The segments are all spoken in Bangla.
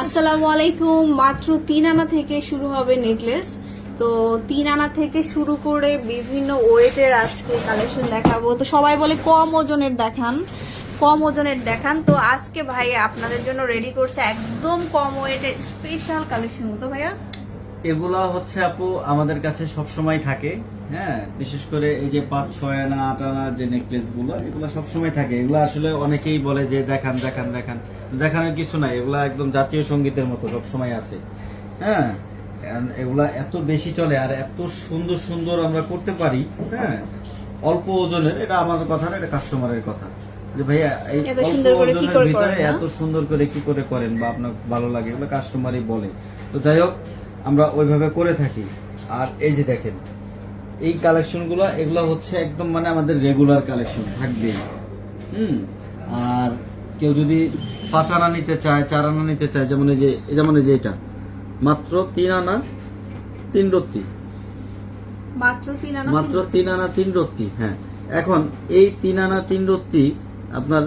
আসসালামু আলাইকুম মাত্র তিন আনা থেকে শুরু হবে নেকলেস। তো তিন আনা থেকে শুরু করে বিভিন্ন ওয়েটের আজকে কালেকশন দেখাবো। তো সবাই বলে কম ওজনের দেখান, কম ওজনের দেখান। তো আজকে ভাই আপনাদের জন্য রেডি করছে একদম কম ওয়েটের স্পেশাল কালেকশন তো ভাইয়া এগুলা হচ্ছে আপু আমাদের কাছে সব সময় থাকে হ্যাঁ? বিশেষ করে এই যে পাঁচ ছয় আনা আট আনা যে নেকলেসগুলো এগুলো সব সময় থাকে। এগুলো আসলে অনেকেই বলে যে দেখান দেখান দেখান। দেখানোর কিছু নাই এগুলা একদম জাতীয় সঙ্গীতের মতো সব সময় আছে হ্যাঁ? এগুলা এত বেশি চলে আর এত সুন্দর সুন্দর আমরা করতে পারি হ্যাঁ? অল্প ওজনের এটা আমাদের কথা না এটা কাস্টমারের কথা। যে ভাইয়া এই অল্প ওজনের ভিতরে এত সুন্দর করে কি করে করেন বা আপনার ভালো লাগে এগুলো কাস্টমারই বলে। তো যাই হোক আমরা ওইভাবে করে থাকি। আর এই যে দেখেন এই কালেকশনগুলো এগুলো হচ্ছে একদম মানে আমাদের রেগুলার কালেকশন থাকবে হুম? আর কেউ যদি পাঁচ আনা নিতে চায় চার আনা নিতে চায় যেমন এই যে যেমন এই যে এটা মাত্র তিন আনা তিন রত্তি। মাত্র তিন আনা মাত্র তিন আনা তিন রত্তি হ্যাঁ। এখন এই তিন আনা তিন রত্তি আপনার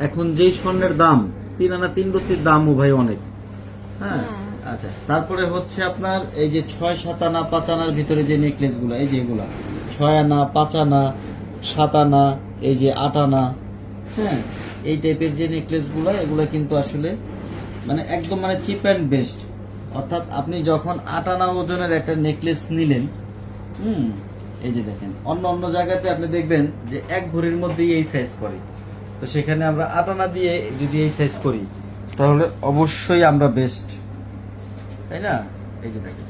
এখন যেই স্বর্ণের দাম তিন আনা তিন রত্তির দামও ভাই অনেক। হ্যাঁ। আচ্ছা তারপরে হচ্ছে আপনার এই যে ছয় সাত আনা পাঁচ আনার ভিতরে যে নেকলেসগুলা, এই যে এগুলা ছয় আনা পাঁচ আনা সাত আনা এই যে আট আনা হ্যাঁ এই টাইপের যে নেকলেসগুলা, এগুলা কিন্তু আসলে মানে একদম মানে চিপ অ্যান্ড বেস্ট অর্থাৎ আপনি যখন আট আনা ওজনের একটা নেকলেস নিলেন, হুম, এই যে দেখেন, অন্য অন্য জায়গাতে আপনি দেখবেন যে এক ভরির মধ্যেই এই সাইজ করে তো সেখানে আমরা আট আনা দিয়ে যদি এই সাইজ করি, তাহলে অবশ্যই আমরা বেস্ট তাই না? এই যে দেখেন।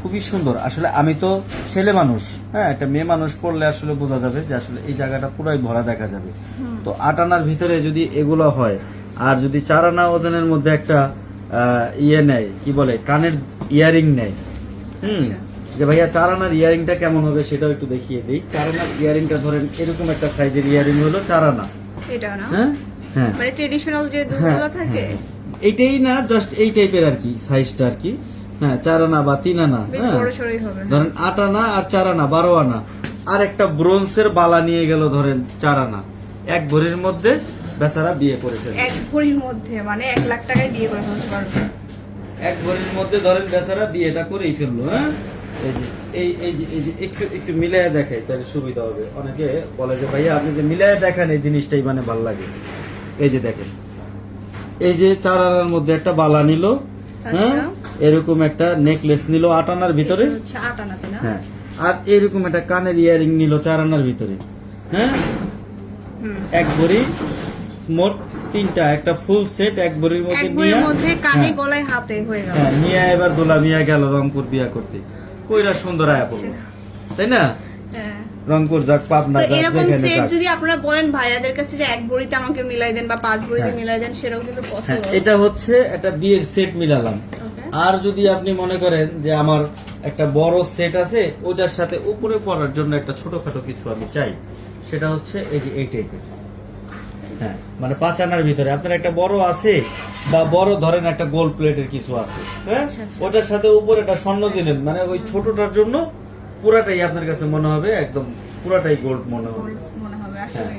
খুবই সুন্দর। আসলে আমি তো ছেলে মানুষ হ্যাঁ একটা মেয়ে মানুষ পড়লে আসলে বোঝা যাবে যে আসলে এই জায়গাটা পুরাই ভরা দেখা যাবে। তো আট আনার ভিতরে যদি এগুলো হয় আর যদি চার আনা ওজনের মধ্যে একটা ইয়ে নেয় কি বলে কানের ইয়ারিং নেয় হুম। আচ্ছা। যে ভাইয়া চার আনার ইয়ারিংটা কেমন হবে সেটাও একটু দেখিয়ে দিই। চার আনার ইয়ারিংটা ধরেন এরকম একটা সাইজের ইয়ারিং হলো চার আনা এটা না? হ্যাঁ? হ্যাঁ। মানে ট্রেডিশনাল যে হ্যাঁ, থাকে? এইটাই না জাস্ট এই টাইপের আর কি সাইজটা আর কি। হ্যাঁ চার আনা বা তিন আনা হ্যাঁ। ধরেন আট আনা আর চার আনা বারো আনা। আর একটা ব্রোঞ্জের বালা নিয়ে গেল ধরেন চার আনা। এক ভরির মধ্যে বেচারা বিয়ে করেছে এক ভরির মধ্যে মানে এক লাখ টাকায় বিয়ে করে ফেলতে পারবে। এক ভরির মধ্যে ধরেন বেচারা বিয়েটা করেই ফেলল হ্যাঁ। এই যে এই এই যে এই যে একটু একটু মিলাই দেখাই তাহলে সুবিধা হবে। অনেকে বলে যে ভাইয়া আপনি যে মিলাই দেখান এই জিনিসটাই মানে ভালো লাগে। এই যে দেখেন। এই যে চার আনার মধ্যে একটা বালা নিল হ্যাঁ? আচ্ছা। এরকম একটা নেকলেস নিল আট আনার ভিতরে। হ্যাঁ। আর এরকম একটা কানের ইয়ারিং নিল চার আনার ভিতরে হ্যাঁ? এক ভরি মোট তিনটা একটা ফুল সেট এক ভরির মধ্যে নিয়ে কানে হ্যাঁ, গলায় হাতে হয়ে গেল। হ্যাঁ নিয়ে এবার দোলা মিয়া গেল রংপুর বিয়া করতে। কইরা সুন্দর আয়া পড়ল। তাই না? হ্যাঁ। রংপুর যাক পাবনা যাক এরকম সেট যদি আপনারা বলেন ভাইয়াদের কাছে যে এক ভরিতে আমাকে মিলাই দেন বা পাঁচ ভরিতে হ্যাঁ। মিলাই দেন সেটাও কিন্তু হ্যাঁ, পসিবল এটা হচ্ছে একটা বিয়ের সেট মিলালাম। আর যদি আপনি মনে করেন যে আমার একটা বড় সেট আছে ওটার সাথে উপরে পড়ার জন্য একটা ছোটখাটো কিছু আমি চাই সেটা হচ্ছে এই যে এই টাইপের হ্যাঁ মানে পাঁচ আনার ভিতরে। আপনার একটা বড় আছে বা বড় ধরেন একটা গোল প্লেটের কিছু আছে হ্যাঁ? আচ্ছা, আচ্ছা। ওটার সাথে উপরে একটা স্বর্ণ দিলেন মানে ওই ছোটটার জন্য পুরাটাই আপনার কাছে মনে হবে? একদম পুরাটাই গোল্ড মনে হবে। মনে হবে আসলে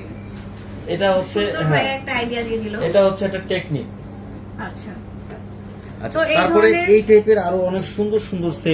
এটা হচ্ছে হ্যাঁ একটা আইডিয়া দিয়ে দিল। এটা হচ্ছে একটা টেকনিক আচ্ছা। আচ্ছা তারপরে এই টাইপের আরও অনেক সুন্দর সুন্দর